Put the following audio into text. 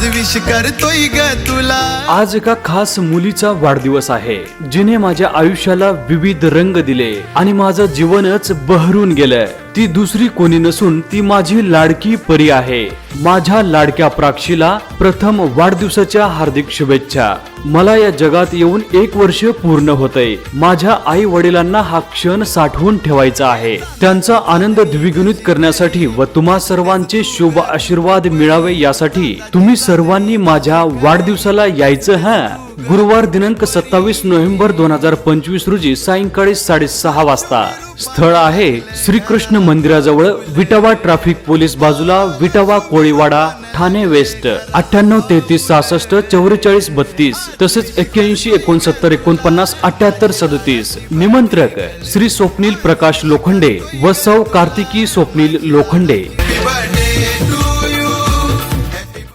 आज विश करतोय ग तुला. आज एका खास मुलीचा वाढदिवस आहे जिने माझ्या आयुष्याला विविध रंग दिले आणि माझं जीवनच बहरून गेलंय. ती दुसरी कोणी नसून ती माझी लाडकी परी आहे. माझ्या लाडक्या प्राक्षीला प्रथम वाढदिवसाच्या हार्दिक शुभेच्छा. मला या जगात येऊन एक वर्ष पूर्ण होतय. माझ्या आई वडिलांना हा क्षण साठवून ठेवायचा आहे. त्यांचा आनंद द्विगुणित करण्यासाठी व तुम्हा सर्वांचे शुभ आशीर्वाद मिळावे यासाठी तुम्ही सर्वांनी माझ्या वाढदिवसाला यायचं हा? गुरुवार दिनांक सत्तावीस नोव्हेंबर दोन हजार पंचवीस रोजी सायंकाळी साडेसहा वाजता. स्थळ आहे श्रीकृष्ण मंदिराजवळ विटावा ट्रॅफिक पोलीस बाजूला विटावा कोळीवाडा ठाणे वेस्ट. अठ्ठ्याण्णव तेहतीस सहासष्ट चौवेचाळीस बत्तीस तसेच एक्क्याऐंशी एकोणसत्तर एकोणपन्नास अठ्याहत्तर सदतीस. निमंत्रक श्री स्वप्नील प्रकाश लोखंडे व सौ कार्तिकी स्वप्नील लोखंडे.